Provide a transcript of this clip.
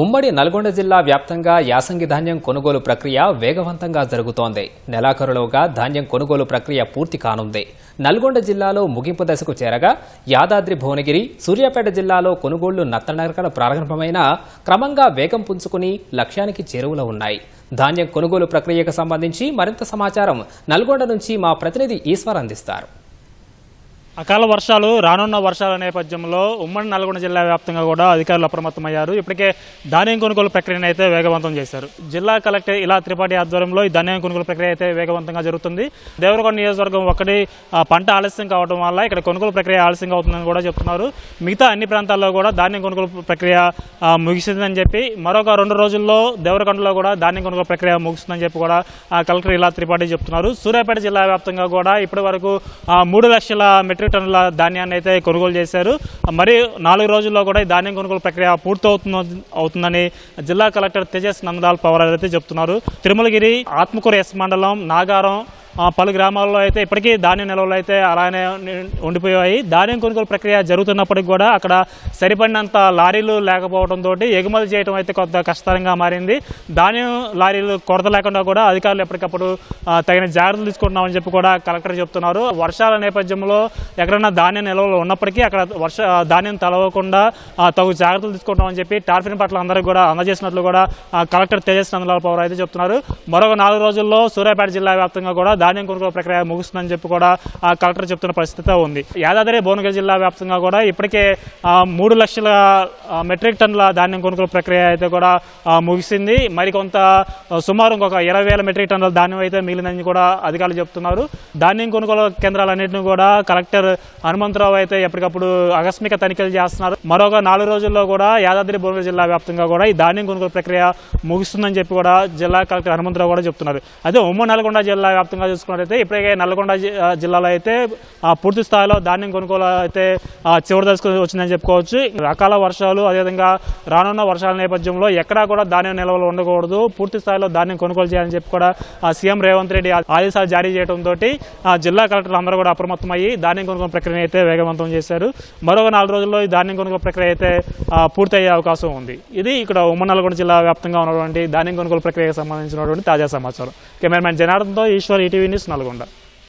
ఉమ్మడి నల్గొండ జిల్లా వ్యాప్తంగా యాసంగి ధాన్యం కొనుగోలు ప్రక్రియ వేగవంతంగా జరుగుతోంది. నెలాఖరులోగా ధాన్యం కొనుగోలు ప్రక్రియ పూర్తి కానుంది. నల్గొండ జిల్లాలో ముగింపు దశకు చేరగా యాదాద్రి భువనగిరి సూర్యాపేట జిల్లాలో కొనుగోళ్ళు నత్తనడకన ప్రారంభమైన క్రమంగా వేగం పుంజుకుని లక్ష్యానికి చేరువలో ఉన్నాయి. ధాన్యం కొనుగోలు ప్రక్రియకు సంబంధించి మరింత సమాచారం నల్గొండ నుంచి మా ప్రతినిధి ఈశ్వర్ అందిస్తారు. అకాల వర్షాలు రానున్న వర్షాల నేపథ్యంలో ఉమ్మడి నల్గొండ జిల్లా వ్యాప్తంగా కూడా అధికారులు అప్రమత్తమయ్యారు. ఇప్పటికే ధాన్యం కొనుగోలు ప్రక్రియను అయితే వేగవంతం చేశారు. జిల్లా కలెక్టర్ ఇలా త్రిపాఠి ఆధ్వర్యంలో ఈ ధాన్యం కొనుగోలు ప్రక్రియ అయితే వేగవంతంగా జరుగుతుంది. దేవరకొండ నియోజకవర్గం ఒకటి పంట ఆలస్యం కావడం వల్ల ఇక్కడ కొనుగోలు ప్రక్రియ ఆలస్యంగా అవుతుందని కూడా చెప్తున్నారు. మిగతా అన్ని ప్రాంతాల్లో కూడా ధాన్యం కొనుగోలు ప్రక్రియ ముగిసిందని చెప్పి మరొక రెండు రోజుల్లో దేవరకొండలో కూడా ధాన్యం కొనుగోలు ప్రక్రియ ముగుస్తుందని చెప్పి కూడా ఆ, కలెక్టర్ ఇలా త్రిపాఠి చెప్తున్నారు. సూర్యాపేట జిల్లా వ్యాప్తంగా కూడా ఇప్పటి వరకు మూడు లక్షల మెట్రిక్ టన్నుల ధాన్యాన్ని అయితే కొనుగోలు చేశారు. మరి నాలుగు రోజుల్లో కూడా ఈ ధాన్యం కొనుగోలు ప్రక్రియ పూర్తవుతున్న అవుతుందని జిల్లా కలెక్టర్ తేజస్ నందాల్ పవర్ అయితే చెప్తున్నారు. తిరుమలగిరి ఆత్మకూరు ఎస్ మండలం నాగారం పలు గ్రామాల్లో అయితే ఇప్పటికీ ధాన్యం నిల్వలు అయితే అలానే ఉండిపోయాయి. ధాన్యం కొనుగోలు ప్రక్రియ జరుగుతున్నప్పటికీ కూడా అక్కడ సరిపడినంత లారీలు లేకపోవడంతో ఎగుమతి చేయడం అయితే కొంత కష్టతరంగా మారింది. ధాన్యం లారీలు కొరత లేకుండా కూడా అధికారులు ఎప్పటికప్పుడు తగిన జాగ్రత్తలు తీసుకుంటున్నామని చెప్పి కూడా కలెక్టర్ చెప్తున్నారు. వర్షాల నేపథ్యంలో ఎక్కడన్నా ధాన్యం నిల్వలు ఉన్నప్పటికీ అక్కడ వర్ష ధాన్యం తలవకుండా తగు జాగ్రత్తలు తీసుకుంటామని చెప్పి టార్ఫిన్ పట్ల అందరికీ కూడా అందజేసినట్లు కూడా కలెక్టర్ తేజస్ నందలాల్ పవర్ అయితే చెప్తున్నారు. మరొక నాలుగు రోజుల్లో సూర్యాపేట జిల్లా వ్యాప్తంగా కూడా ధాన్యం కొనుగోలు ప్రక్రియ ముగుస్తుందని చెప్పి కూడా ఆ, కలెక్టర్ చెప్తున్న పరిస్థితి ఉంది. యాదాద్రి భువనగిరి జిల్లా వ్యాప్తంగా కూడా ఇప్పటికే మూడు లక్షల మెట్రిక్ టన్నుల ధాన్యం కొనుగోలు ప్రక్రియ అయితే కూడా ముగిసింది. మరికొంత సుమారు ఇంకొక ఇరవై వేల మెట్రిక్ టన్నుల ధాన్యం అయితే మిగిలిందని కూడా అధికారులు చెప్తున్నారు. ధాన్యం కొనుగోలు కేంద్రాలన్నింటినీ కూడా కలెక్టర్ హనుమంతరావు అయితే ఎప్పటికప్పుడు ఆకస్మిక తనిఖీలు చేస్తున్నారు. మరొక నాలుగు రోజుల్లో కూడా యాదాద్రి భువనగిరి జిల్లా వ్యాప్తంగా కూడా ఈ ధాన్యం కొనుగోలు ప్రక్రియ ముగుస్తుందని చెప్పి కూడా జిల్లా కలెక్టర్ హనుమంతరావు కూడా చెప్తున్నారు. అదే ఉమ్మడి నల్గొండ జిల్లా వ్యాప్తంగా చూసుకున్నట్లయితే ఇప్పటికే నల్గొండ జిల్లాలో అయితే ఆ, పూర్తి స్థాయిలో ధాన్యం కొనుగోలు అయితే చివరి దశకు వచ్చిందని చెప్పుకోవచ్చు. రకాల వర్షాలు అదేవిధంగా రానున్న వర్షాల నేపథ్యంలో ఎక్కడా కూడా ధాన్యం నిల్వలు ఉండకూడదు. పూర్తి స్థాయిలో ధాన్యం కొనుగోలు చేయాలని చెప్పి కూడా సీఎం రేవంత్ రెడ్డి ఆదేశాలు జారీ చేయడంతో జిల్లా కలెక్టర్లు అందరూ కూడా అప్రమత్తమయ్యి ధాన్యం కొనుగోలు ప్రక్రియ అయితే వేగవంతం చేశారు. మరొక నాలుగు రోజుల్లో ఈ ధాన్యం కొనుగోలు ప్రక్రియ అయితే పూర్తయ్యే అవకాశం ఉంది. ఇది ఇక్కడ ఉమ్మ నల్గొండ జిల్లా వ్యాప్తంగా ఉన్నటువంటి ధాన్యం కొనుగోలు ప్రక్రియకు సంబంధించినటువంటి తాజా సమాచారం. కెమెరామెన్ జనార్దన్తో ఈశ్వర్ ఈటీవీ న్యూస్ నల్గొండ.